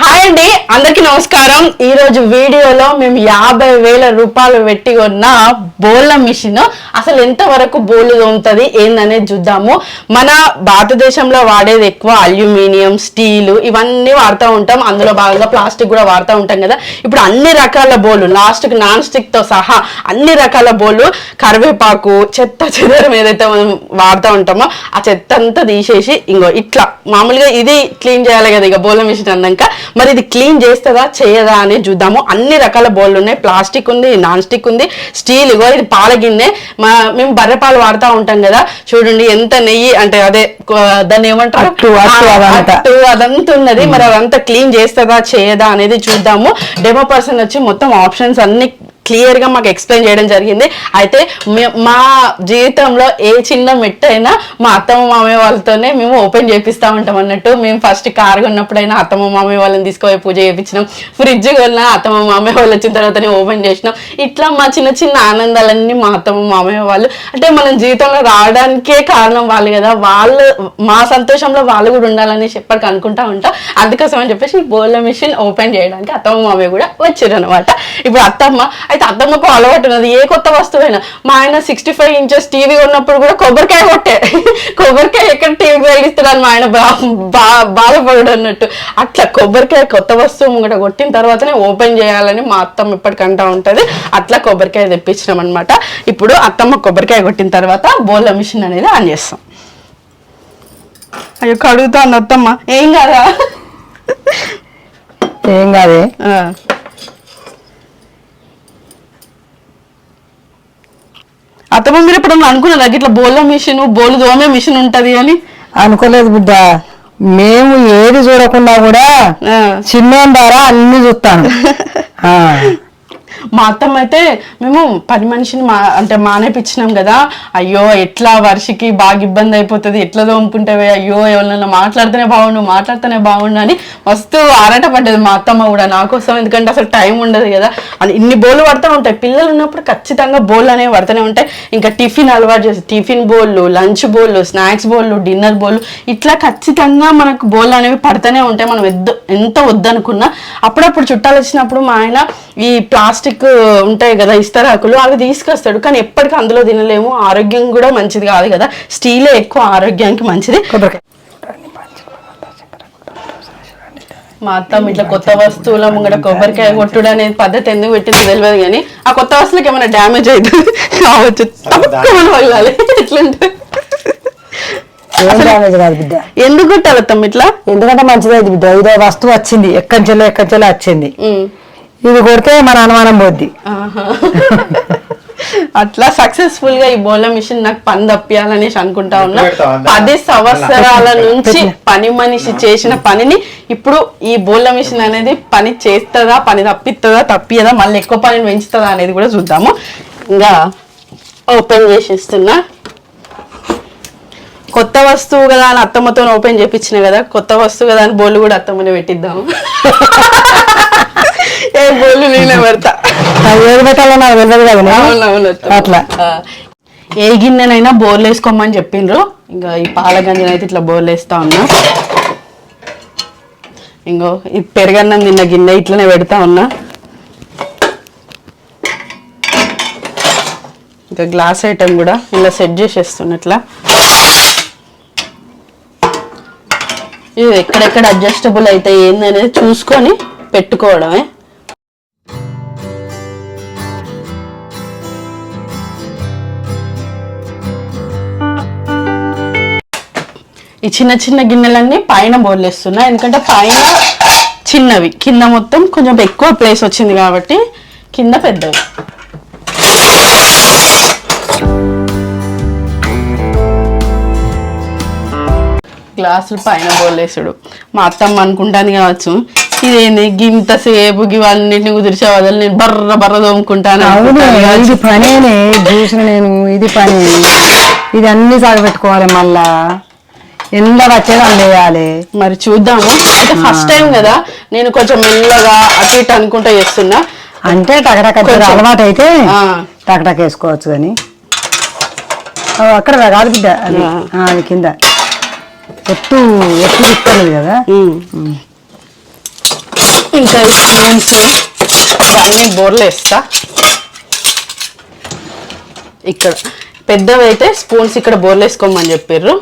Hi hi అండి అందరికి నమస్కారం. ఈ రోజు వీడియోలో మేము యాభై వేల రూపాయలు పెట్టి ఉన్న బోళ్ళ మిషన్. అసలు ఎంత వరకు బోళ్ళు తోముతుంది ఏందనేది చూద్దాము. మన భారతదేశంలో వాడేది ఎక్కువ అల్యూమినియం స్టీల్ ఇవన్నీ వాడుతూ ఉంటాం. అందులో భాగంగా ప్లాస్టిక్ కూడా వాడుతూ ఉంటాం కదా. ఇప్పుడు అన్ని రకాల బోళ్ళు లాస్ట్కి నాన్ స్టిక్తో సహా అన్ని రకాల బోళ్ళు కరివేపాకు చెత్త చెదరం ఏదైతే మనం వాడుతూ ఉంటామో ఆ చెత్త అంతా తీసేసి ఇంకో ఇట్లా. మామూలుగా ఇది క్లీన్ చేయాలి కదా ఇక బోళ్ళ మిషన్ అన్నాక. మరి ఇది క్లీన్ చేస్తుందా చేయదా అని చూద్దాము. అన్ని రకాల బౌల్ ఉన్నాయి. ప్లాస్టిక్ ఉంది నాన్ స్టిక్ ఉంది స్టీల్ ఇగో ఇది పాల గిన్నె. మా మేము బర్రె పాలు వాడుతూ ఉంటాం కదా. చూడండి ఎంత నెయ్యి అంటే అదే దాన్ని ఏమంటారు? అదంతా. ఉన్నది. మరి అదంతా క్లీన్ చేస్తుందా చేయదా అనేది చూద్దాము. డెమో పర్సన్ వచ్చి మొత్తం ఆప్షన్స్ అన్ని క్లియర్గా మాకు ఎక్స్ప్లెయిన్ చేయడం జరిగింది. అయితే మే- మా జీవితంలో ఏ చిన్న మెట్ అయినా మా అత్తమ్మ మామయ్య వాళ్ళతోనే మేము ఓపెన్ చేపిస్తూ ఉంటాం అన్నట్టు. మేము ఫస్ట్ కార్ కొన్నప్పుడైనా అత్తమ్మ మామయ్య వాళ్ళని తీసుకుపోయి పూజ చేయించినాం. ఫ్రిడ్జ్ కొన్నా అత్తమ్మ మామయ్య వాళ్ళు వచ్చిన తర్వాతనే ఓపెన్ చేసినాం. ఇట్లా మా చిన్న చిన్న ఆనందాలన్నీ మా అత్తమ్మ మామయ్య వాళ్ళు అంటే మనం జీవితంలో రావడానికే కారణం వాళ్ళు కదా. వాళ్ళు మా సంతోషంలో వాళ్ళు కూడా ఉండాలని చెప్పడానికి అనుకుంటా ఉంటాం. అందుకోసం అని చెప్పేసి బోర్ల మిషన్ ఓపెన్ చేయడానికి అత్తమ్మ మామయ్య కూడా వచ్చారు అనమాట ఇప్పుడు అత్తమ్మ అయితే అత్తమ్మకు అలవాటు ఉన్నది. ఏ కొత్త వస్తువైనా. మా ఆయన సిక్స్టీ ఫైవ్ ఇంచెస్ టీవీ ఉన్నప్పుడు కూడా కొబ్బరికాయ కొట్టే. కొబ్బరికాయ ఎక్కడ టీవీ వెలిగిస్తున్నాడు మా ఆయన బా బాధపడు అన్నట్టు. అట్లా కొబ్బరికాయ కొత్త వస్తువు ముంగట కొట్టిన తర్వాతనే ఓపెన్ చేయాలని మా అత్తమ్మ ఇప్పటికంటా ఉంటది. అట్లా కొబ్బరికాయ తెప్పించినాం అనమాట ఇప్పుడు అత్తమ్మ కొబ్బరికాయ కొట్టిన తర్వాత బోర్ల మిషన్ అనేది ఆన్ చేస్తాం. అయ్యో కడుగుతాను అత్తమ్మ. ఏం కాదా? ఏం కాదే? ఆ. అత్తమ్మ మీరు ఎప్పుడన్నా అనుకున్నారా ఇట్లా బోళ్ళ మిషన్ బోలు దోమే మిషన్ ఉంటది అని అనుకోలేదు బిడ్డ మేము ఏది చూడకుండా కూడా. చిన్న ద్వారా అన్ని చూస్తాను. మా అత్తమ్మ అయితే మేము పని మనిషిని మా అంటే మానేపించినాం కదా. అయ్యో ఎట్లా వర్షకి బాగా ఇబ్బంది అయిపోతుంది. ఎట్లా తోముకుంటావే? అయ్యో ఎవరినైనా మాట్లాడితేనే బాగుండు మాట్లాడితేనే బాగుండు అని మస్తు ఆరాట పడ్డది మా అత్తమ్మ కూడా. నా కోసం ఎందుకంటే అసలు టైం ఉండదు కదా. అని ఇన్ని బోళ్ళు పడుతూ ఉంటాయి. పిల్లలు ఉన్నప్పుడు ఖచ్చితంగా బోళ్ళు అనేవి పడుతూనే ఉంటాయి. ఇంకా టిఫిన్ అలవాటు చేసి టిఫిన్ బోళ్ళు లంచ్ బోళ్ళు స్నాక్స్ బోళ్ళు డిన్నర్ బోళ్ళు ఇట్లా ఖచ్చితంగా మనకు బోళ్ళు అనేవి పడుతూనే ఉంటాయి. మనం ఎద్దు ఎంత వద్దనుకున్నా అప్పుడప్పుడు చుట్టాలు వచ్చినప్పుడు మా ఆయన ఈ ప్లాస్టిక్ ఉంటాయి కదా ఇస్తరాకులు అవి తీసుకొస్తాడు. కానీ ఎప్పటికీ అందులో తినలేము. ఆరోగ్యం కూడా మంచిది కాదు కదా. స్టీలే ఎక్కువ ఆరోగ్యానికి మంచిది. మా అత్తమ్మ ఇట్లా కొత్త వస్తువుల ముంగడ కొబ్బరికాయ కొట్టుడు అనేది పద్ధతి ఎందుకు పెట్టింది తెలియదు కానీ ఆ కొత్త వస్తువులకి ఏమైనా డ్యామేజ్ అవుతుంది? కావచ్చు. తప్పకుండా వెళ్ళాలి ఎందుకు కొట్టాలి ఇట్లా? ఎందుకంటే మంచిదైంది బిడ్డ. ఇదో వస్తువు వచ్చింది. ఎక్కంచెల్లో ఎక్కంచెల్లో వచ్చింది. ఉమ్. ఇది కొడితే మన అనుమానం పోద్ది. అట్లా సక్సెస్ఫుల్గా ఈ బోల మిషన్ నాకు పని తప్పియాలనేసి అనుకుంటా ఉన్నా. పది సంవత్సరాల నుంచి పని మనిషి చేసిన పనిని ఇప్పుడు ఈ బోల మిషన్ అనేది పని చేస్తుందా పని తప్పిస్తుందా తప్పియదా మళ్ళీ ఎక్కువ పనిని పెంచుతుందా అనేది కూడా చూద్దాము. ఇంకా ఓపెన్ చేసేస్తున్నా. కొత్త వస్తువు కదా అని అత్తమ్మతో ఓపెన్ చేపించిన కదా కొత్త వస్తువు కదా అని బోళ్ళు కూడా అత్తమ్మని పెట్టిద్దాము. ఏ బోళ్ళు నేనే పెడతా. పెట్టాలో నాకు తెలియదు కదా అవునవును. అట్లా. ఏ గిన్నెనైనా బోర్లు వేసుకోమని చెప్పిండ్రు. ఇంకా ఈ పాల గంజనైతే అయితే ఇట్లా బోర్లు వేస్తా ఉన్నా. ఇంకో ఈ పెరగన్నం తిన్న గిన్నె ఇట్లనే పెడతా ఉన్నా. ఇంకా గ్లాస్ ఐటమ్ కూడా ఇలా సెట్ చేసేస్తున్నట్లా ఇది ఎక్కడెక్కడ అడ్జస్టబుల్ అయితే ఏందనేది చూసుకొని పెట్టుకోవడమే. ఈ చిన్న చిన్న గిన్నెలన్నీ పైన బోర్లేస్తున్నా ఎందుకంటే పైన చిన్నవి. కింద మొత్తం కొంచెం ఎక్కువ ప్లేస్ వచ్చింది కాబట్టి కింద పెద్దవి. గ్లాసులు పైన బోర్లేసుడు మా అత్తమ్మ అనుకుంటాను కావచ్చు ఇదేంది? గింత సేపు ఇవన్నింటిని కుదిరిచే వదలు నేను బర్ర బర్ర తోముకుంటాను అవును. ఇది పనేనే చూసిన నేను ఇది పని. ఇది అన్ని సాగబెట్టుకోవాలి మళ్ళా. ఎంత వచ్చేది అందేయాలి మరి చూద్దాము. అయితే ఫస్ట్ టైం కదా నేను కొంచెం మెల్లగా అటు ఇటు అనుకుంటా చేస్తున్నా. అంటే టకటక. అలవాటు అయితే. టకటక వేసుకోవచ్చు కానీ. ఓ, అక్కడ కాదు బిడ్డ అది. కింద. ఎత్తు ఎత్తు ఇస్తున్నది కదా. ఇంకా ఈ స్పూన్స్ అన్ని బోర్లు వేస్తా. ఇక్కడ పెద్దవైతే స్పూన్స్ ఇక్కడ బోర్లు వేసుకోమని చెప్పారు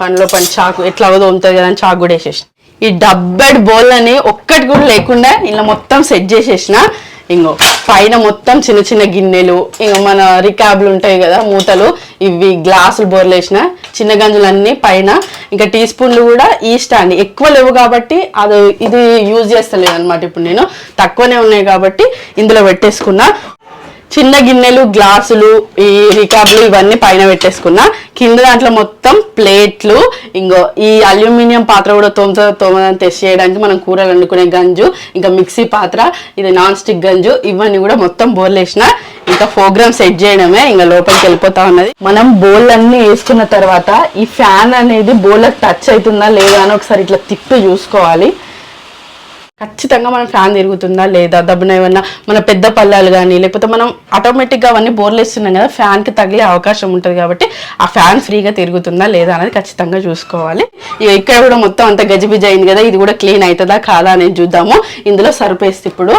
పండ్లో పని చాకు ఎట్లా అవదో ఉంటుంది కదా అని చాకు కూడా వేసేసిన. ఈ డబ్బెడ్ బౌల్ అని ఒక్కటి కూడా లేకుండా ఇలా మొత్తం సెట్ చేసేసిన. ఇంకో పైన మొత్తం చిన్న చిన్న గిన్నెలు ఇంకా మన రికాబ్లు ఉంటాయి కదా మూతలు ఇవి గ్లాసులు బోర్లు వేసిన చిన్న గంజులన్నీ పైన. ఇంకా టీ స్పూన్లు కూడా ఈ స్టాండ్. ఎక్కువ లేవు కాబట్టి అది ఇది యూజ్ చేస్తలేదు అనమాట ఇప్పుడు నేను. తక్కువనే ఉన్నాయి కాబట్టి ఇందులో పెట్టేసుకున్నా. చిన్న గిన్నెలు గ్లాసులు ఈ రికాబ్లు ఇవన్నీ పైన పెట్టేసుకున్నా. కింద దాంట్లో మొత్తం ప్లేట్లు ఇంకో ఈ అల్యూమినియం పాత్ర కూడా తోమత తోమదని టెస్ట్ చేయడానికి మనం కూరలు వండుకునే గంజు ఇంకా మిక్సీ పాత్ర ఇది నాన్ స్టిక్ గంజు ఇవన్నీ కూడా మొత్తం బోర్లేసిన ఇంకా ప్రోగ్రామ్ సెట్ చేయడమే ఇంకా లోపలికి వెళ్ళిపోతా ఉన్నది. మనం బోల్ అన్ని వేసుకున్న తర్వాత ఈ ఫ్యాన్ అనేది బోల్కి టచ్ అవుతుందా లేదా అని ఒకసారి ఇట్లా తిప్పి చూసుకోవాలి. ఖచ్చితంగా మనం ఫ్యాన్ తిరుగుతుందా లేదా? దబ్బున ఏమన్నా మన పెద్ద పల్లాలు కానీ లేకపోతే మనం ఆటోమేటిక్గా అవన్నీ బోర్లు వేస్తున్నాం కదా ఫ్యాన్కి తగిలే అవకాశం ఉంటుంది కాబట్టి ఆ ఫ్యాన్ ఫ్రీగా తిరుగుతుందా లేదా అనేది ఖచ్చితంగా చూసుకోవాలి. ఇక ఇక్కడ కూడా మొత్తం అంత గజిబిజి అయింది కదా ఇది కూడా క్లీన్ అవుతుందా కాదా అనేది చూద్దాము. ఇందులో సరిపేస్తే ఇప్పుడు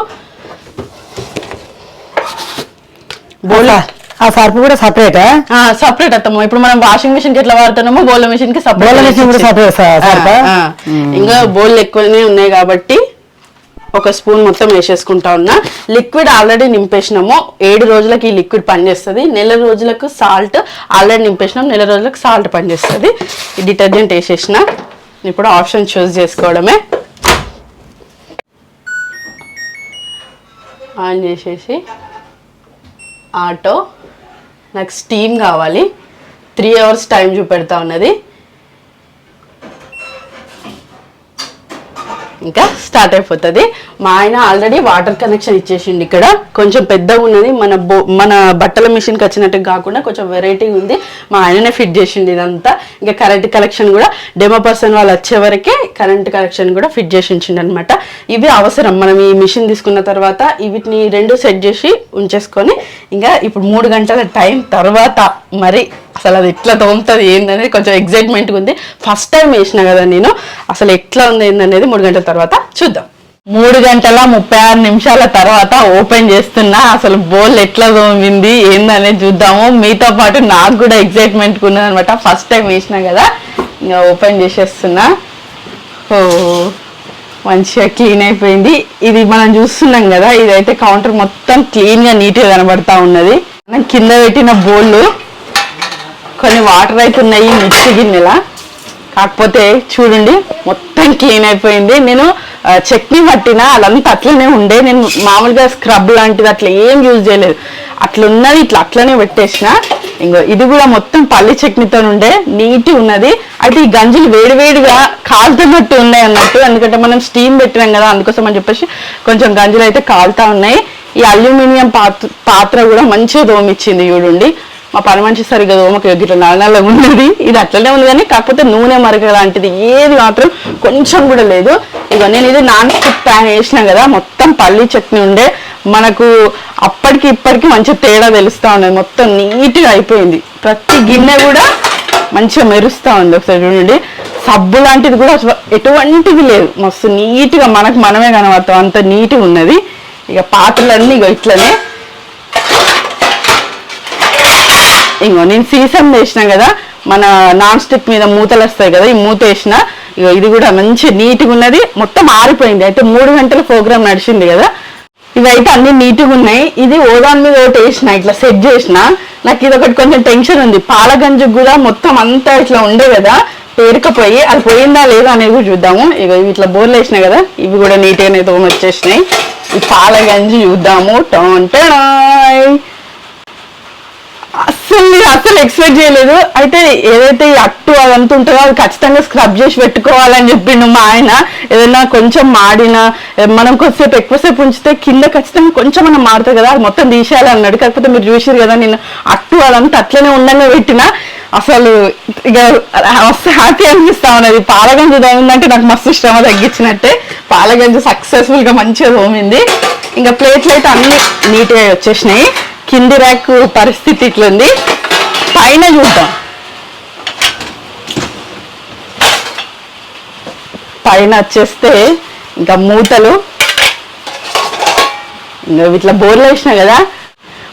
బోలా ఆ సర్పు కూడా సపరేటా సపరేట్ అత్తమ్మ. ఇప్పుడు మనం వాషింగ్ మిషన్కి ఎట్లా వాడుతున్నామో బోల్ మిషన్కి సపరేట్ సరిపా? ఇంకా బోల్ ఎక్కువనే ఉన్నాయి కాబట్టి ఒక స్పూన్ మొత్తం వేసేసుకుంటా ఉన్నా. లిక్విడ్ ఆల్రెడీ నింపేసినాము. ఏడు రోజులకి ఈ లిక్విడ్ పనిచేస్తుంది. నెల రోజులకు సాల్ట్ ఆల్రెడీ నింపేసినాం. నెల రోజులకు సాల్ట్ పనిచేస్తుంది. ఈ డిటర్జెంట్ వేసేసిన. ఇప్పుడు ఆప్షన్ చూస్ చేసుకోవడమే. ఆన్ చేసేసి ఆటో. నాకు స్టీమ్ కావాలి. త్రీ అవర్స్ టైం చూపెడతా ఉన్నది. ఇంకా స్టార్ట్ అయిపోతుంది. మా ఆయన ఆల్రెడీ వాటర్ కనెక్షన్ ఇచ్చేసిండు ఇక్కడ. కొంచెం పెద్దగా ఉన్నది. మన బో మన బట్టల మిషన్కి వచ్చినట్టు కాకుండా కొంచెం వెరైటీ ఉంది. మా ఆయననే ఫిట్ చేసిండు ఇదంతా. ఇంకా కరెంట్ కలెక్షన్ కూడా డెమో పర్సన్ వాళ్ళు వచ్చే వరకే కరెంట్ కలెక్షన్ కూడా ఫిట్ చేసి అనమాట ఇవి అవసరం. మనం ఈ మిషన్ తీసుకున్న తర్వాత వీటిని రెండు సెట్ చేసి ఉంచేసుకొని ఇంకా ఇప్పుడు మూడు గంటల టైం తర్వాత మరి అసలు అది ఎట్లా తోముతుంది ఏందనేది కొంచెం ఎగ్జైట్మెంట్గా ఉంది. ఫస్ట్ టైం వేసిన కదా నేను. అసలు ఎట్లా ఉంది ఏందనేది మూడు గంటల తర్వాత చూద్దాం. మూడు గంటల ముప్పై ఆరు నిమిషాల తర్వాత ఓపెన్ చేస్తున్నా అసలు బోల్ ఎట్లా తోమింది ఏందనేది చూద్దాము. మీతో పాటు నాకు కూడా ఎగ్జైట్మెంట్ ఉన్నది అనమాట ఫస్ట్ టైం వేసినా కదా ఇంకా ఓపెన్ చేసేస్తున్నా. ఓ మంచిగా క్లీన్ అయిపోయింది. ఇది మనం చూస్తున్నాం కదా ఇదైతే కౌంటర్ మొత్తం క్లీన్గా నీట్గా కనబడతా ఉన్నది. మనం కింద పెట్టిన బోళ్ళు కొన్ని వాటర్ అయితే ఉన్నాయి మిక్సీ గిన్నెల. కాకపోతే చూడండి మొత్తం క్లీన్ అయిపోయింది. నేను చట్నీ పట్టినా అదంతా అట్లనే ఉండే. నేను మామూలుగా స్క్రబ్ లాంటిది అట్లా ఏం యూజ్ చేయలేదు. అట్లున్నది ఇట్లా అట్లనే పెట్టేసిన. ఇంకో ఇది కూడా మొత్తం పల్లి చట్నీతో ఉండే. నీట్ ఉన్నది. అయితే ఈ గంజులు వేడివేడిగా కాలుతున్నట్టు ఉన్నాయి అన్నట్టు. ఎందుకంటే మనం స్టీమ్ పెట్టినాం కదా అందుకోసం అని చెప్పేసి కొంచెం గంజులు అయితే కాలుతా ఉన్నాయి. ఈ అల్యూమినియం పాత్ర పాత్ర కూడా మంచిగా దోమిచ్చింది చూడండి. మా పని మనిషి సరిగ్గా దోమకి ఇట్లా నల్ల ఉన్నది. ఇది అట్లనే ఉంది కానీ కాకపోతే నూనె మరక లాంటిది ఏది మాత్రం కొంచెం కూడా లేదు. ఇక నేను ఇది నాన్ స్టిక్ ప్యాన్ వేసినా కదా మొత్తం పల్లి చట్నీ ఉండే. మనకు అప్పటికి ఇప్పటికి మంచి తేడా తెలుస్తూ ఉన్నది. మొత్తం నీట్గా అయిపోయింది. ప్రతి గిన్నె కూడా మంచిగా మెరుస్తూ ఉంది ఒకసారి చూడండి. సబ్బు లాంటిది కూడా ఎటువంటిది లేదు. మస్తు నీట్గా మనకు మనమే కనబడతాం. అంత నీట్గా ఉన్నది. ఇక పాత్రలన్నీ ఇక ఇట్లనే. ఇంకో నేను సీసం వేసినా కదా మన నాన్ స్టిక్ మీద మూతలు వస్తాయి కదా ఈ మూత వేసిన ఇగో ఇది కూడా మంచి నీట్గా ఉన్నది మొత్తం ఆరిపోయింది. అయితే మూడు గంటల ప్రోగ్రామ్ నడిచింది కదా ఇవైతే అన్ని నీట్గా ఉన్నాయి. ఇది ఓదాన్ మీద ఒకటి వేసిన ఇట్లా సెట్ చేసిన నాకు ఇది ఒకటి కొంచెం టెన్షన్ ఉంది. పాలగంజు కూడా మొత్తం అంతా ఇట్లా ఉండే కదా పేరుకపోయి అది పోయిందా లేదా అనేది కూడా చూద్దాము. ఇక ఇట్లా బోర్లు వేసినాయి కదా ఇవి కూడా నీట్గానే తోమొచ్చేసినాయి. ఈ పాలగంజి చూద్దాము. టొంటడాయ్ అస్సలు నేను అస్సలు ఎక్స్పెక్ట్ చేయలేదు. అయితే ఏదైతే ఈ అట్టు అదంతా ఉంటుందో అది ఖచ్చితంగా స్క్రబ్ చేసి పెట్టుకోవాలని చెప్పిండు మా ఆయన. ఏదైనా కొంచెం మాడినా మనం కొద్దిసేపు ఎక్కువసేపు ఉంచితే కింద ఖచ్చితంగా కొంచెం మనం మారుతుంది కదా అది మొత్తం తీసేయాలి అన్నాడు కాకపోతే మీరు చూసారు కదా నేను అట్టు అదంతా అట్లనే ఉండనే పెట్టిన. అసలు ఇక మస్తు హ్యాపీ అనిపిస్తా ఉన్నది. పాలగంజ తోమిందంటే నాకు మస్తు శ్రమ తగ్గించినట్టే. పాలగంజ సక్సెస్ఫుల్గా మంచిగా తోమింది. ఇంకా ప్లేట్లు అయితే అన్ని నీట్గా వచ్చేసినాయి. కింది ర్యాక్ పరిస్థితి ఇట్లుంది. పైన చూద్దాం. పైన వచ్చేస్తే ఇంకా మూటలు. ఇట్లా బోర్లు వేసినా కదా.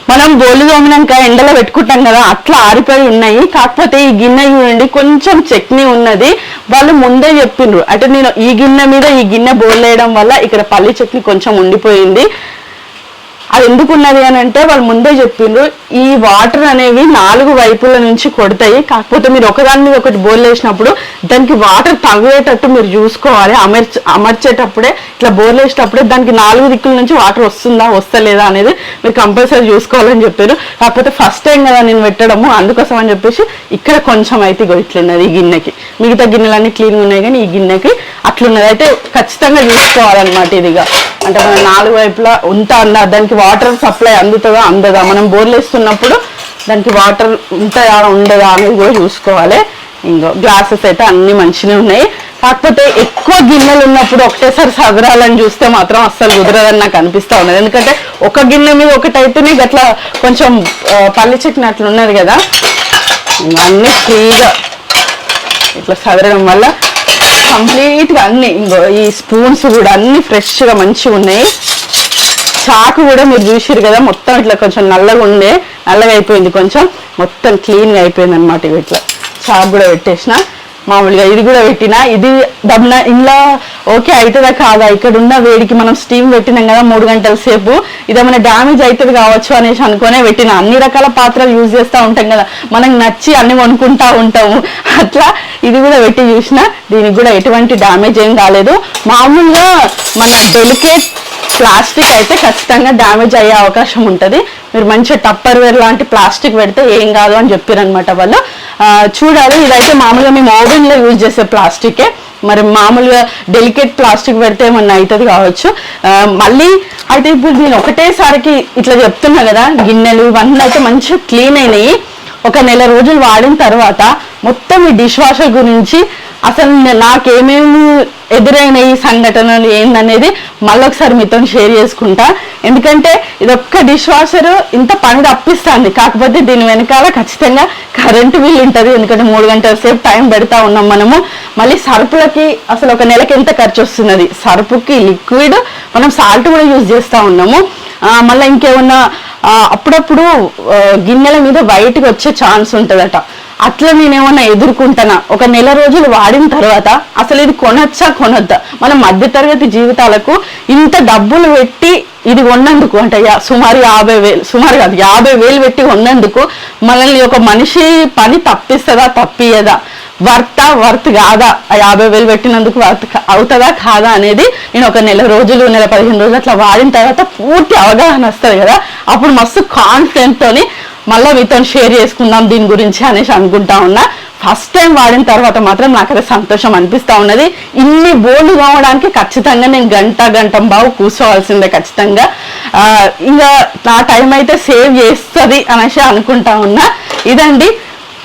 మనం బోర్లు తోమినాక ఎండలో పెట్టుకుంటాం కదా అట్లా ఆరిపోయి ఉన్నాయి. కాకపోతే ఈ గిన్నె చూడండి కొంచెం చట్నీ ఉన్నది. వాళ్ళు ముందే చెప్పిండ్రు అంటే నేను ఈ గిన్నె మీద ఈ గిన్నె బోర్లు వేయడం వల్ల ఇక్కడ పల్లి చట్నీ కొంచెం ఉండిపోయింది. అది ఎందుకు ఉన్నది అని అంటే వాళ్ళు ముందే చెప్పిండ్రు ఈ వాటర్ అనేవి నాలుగు వైపుల నుంచి కొడతాయి. కాకపోతే మీరు ఒకదాని మీద ఒకటి బోర్లు వేసినప్పుడు దానికి వాటర్ తగ్గేటట్టు మీరు చూసుకోవాలి. అమర్చ అమర్చేటప్పుడే ఇట్లా బోర్లు వేసేటప్పుడే దానికి నాలుగు దిక్కుల నుంచి వాటర్ వస్తుందా వస్తలేదా అనేది మీరు కంపల్సరీ చూసుకోవాలని చెప్పారు. కాకపోతే ఫస్ట్ టైం కదా నేను పెట్టడము అందుకోసం అని చెప్పేసి ఇక్కడ కొంచెం అయితే ఇగో ఇట్లున్నది ఈ గిన్నెకి. మిగతా గిన్నెలన్నీ క్లీన్గా ఉన్నాయి కానీ ఈ గిన్నెకి అట్లున్నది అయితే ఖచ్చితంగా చూసుకోవాలన్నమాట ఇదిగా అంటే మనం నాలుగు వైపులా ఉంటా అన్న దానికి వాటర్ సప్లై అందుతుందా అందదా? మనం బోర్లు వేస్తున్నప్పుడు దానికి వాటర్ ఉంటుందా ఉండదా అనేది కూడా చూసుకోవాలి. ఇంకో గ్లాసెస్ అయితే అన్ని మంచిగా ఉన్నాయి. కాకపోతే ఎక్కువ గిన్నెలు ఉన్నప్పుడు ఒకటేసారి సదరాలని చూస్తే మాత్రం అస్సలు కుదరదని నాకు అనిపిస్తూ ఉన్నది. ఎందుకంటే ఒక గిన్నె మీద ఒకటి అయితేనే గట్లా కొంచెం పల్లె పల్లి ఉన్నది కదా. ఇంకా అన్ని ఫ్రీగా ఇట్లా సదరడం వల్ల కంప్లీట్గా అన్ని ఇంకో ఈ స్పూన్స్ కూడా అన్ని ఫ్రెష్గా మంచిగా ఉన్నాయి. చాకు కూడా మీరు చూసారు కదా మొత్తం ఇట్లా కొంచెం నల్లగా ఉండే నల్లగా అయిపోయింది కొంచెం. మొత్తం క్లీన్గా అయిపోయింది అనమాట ఇవి ఇట్లా. చాకు కూడా పెట్టేసిన. మామూలుగా ఇది కూడా పెట్టిన ఇది దమ్న ఇంట్లో ఓకే అవుతుందా కాదా? ఇక్కడ ఉన్న వేడికి మనం స్టీమ్ పెట్టినాం కదా మూడు గంటల సేపు ఇదేమైనా డ్యామేజ్ అవుతుంది కావచ్చు అనేసి అనుకునే పెట్టిన. అన్ని రకాల పాత్రలు యూజ్ చేస్తూ ఉంటాం కదా. మనకు నచ్చి అన్ని కొనుక్కుంటా ఉంటాము. అట్లా ఇది కూడా పెట్టి చూసిన దీనికి కూడా ఎటువంటి డ్యామేజ్ ఏం కాలేదు మామూలుగా మన డెలికేట్ ప్లాస్టిక్ అయితే ఖచ్చితంగా డ్యామేజ్ అయ్యే అవకాశం ఉంటుంది. మీరు మంచిగా టప్పర్ వేర్ లాంటి ప్లాస్టిక్ పెడితే ఏం కాదు అని చెప్పారనమాట వాళ్ళు. చూడాలి. ఇదైతే మామూలుగా మేము ఓవెన్లో యూజ్ చేసే ప్లాస్టికే. మరి మామూలుగా డెలికేట్ ప్లాస్టిక్ పెడితే ఏమన్నా అవుతుంది కావచ్చు. మళ్ళీ అయితే ఇప్పుడు నేను ఒకటేసారికి ఇట్లా చెప్తున్నా కదా గిన్నెలు ఇవన్నీ అయితే మంచిగా క్లీన్ అయినాయి. ఒక నెల రోజులు వాడిన తర్వాత మొత్తం ఈ డిష్ వాషర్ గురించి అసలు నాకేమేమి ఎదురైన ఈ సంఘటనలు ఏందనేది మళ్ళొకసారి మీతో షేర్ చేసుకుంటా. ఎందుకంటే ఇది ఒక్క డిష్ వాషర్ ఇంత పని తప్పిస్తుంది కాకపోతే దీని వెనకాల ఖచ్చితంగా కరెంటు బిల్ ఉంటుంది. ఎందుకంటే మూడు గంటల సేపు టైం పెడతా ఉన్నాం మనము. మళ్ళీ సరుపులకి అసలు ఒక నెలకి ఎంత ఖర్చు వస్తున్నది? సరుపుకి లిక్విడ్ మనం సాల్ట్ కూడా యూజ్ చేస్తూ ఉన్నాము. మళ్ళీ ఇంకేమన్నా అప్పుడప్పుడు గిన్నెల మీద బయటకు వచ్చే ఛాన్స్ ఉంటుందట. అట్లా నేనేమన్నా ఎదుర్కొంటానా? ఒక నెల రోజులు వాడిన తర్వాత అసలు ఇది కొనొచ్చా కొనొద్దా? మన మధ్యతరగతి జీవితాలకు ఇంత డబ్బులు పెట్టి ఇది కొన్నందుకు అంటే సుమారు యాభై వేలు సుమారు కాదు యాభై వేలు పెట్టి కొన్నందుకు మనల్ని ఒక మనిషి పని తప్పిస్తుందా తప్పియదా వర్త వర్త్ కాదా? ఆ యాభై వేలు పెట్టినందుకు వర్త్ అవుతుందా కాదా అనేది నేను ఒక నెల రోజులు నెల పదిహేను రోజులు అట్లా వాడిన తర్వాత పూర్తి అవగాహన వస్తుంది కదా. అప్పుడు మస్తు కాన్ఫిడెంట్తోని మళ్ళీ మీతో షేర్ చేసుకుందాం దీని గురించి అనేసి అనుకుంటా ఉన్నా. ఫస్ట్ టైం వాడిన తర్వాత మాత్రం నాకు సంతోషం అనిపిస్తూ ఉన్నది. ఇన్ని బోల్డ్ కావడానికి ఖచ్చితంగా నేను గంట గంట బావు కూర్చోవాల్సిందే ఖచ్చితంగా. ఇంకా నా టైం అయితే సేవ్ చేస్తుంది అనేసి అనుకుంటా ఉన్నా. ఇదండి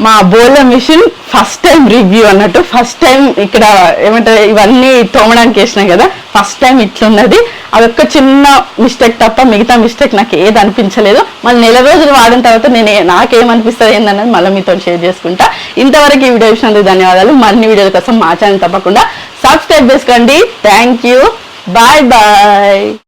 మా బోల మిషన్ ఫస్ట్ టైం రివ్యూ అన్నట్టు. ఫస్ట్ టైం ఇక్కడ ఏమంటారు ఇవన్నీ తోమడానికి వేసినాం కదా ఫస్ట్ టైం ఇట్లున్నది. అదొక్క చిన్న మిస్టేక్ తప్ప మిగతా మిస్టేక్ నాకు ఏది అనిపించలేదు. మళ్ళీ నెల రోజులు వాడిన తర్వాత నేను నాకేమనిపిస్తుంది ఏందన్నది మళ్ళీ మీతో షేర్ చేసుకుంటా. ఇంతవరకు ఈ వీడియో చూసినందుకు ధన్యవాదాలు. మరిన్ని వీడియోల కోసం మా ఛానల్ తప్పకుండా సబ్స్క్రైబ్ చేసుకోండి. Thank you bye bye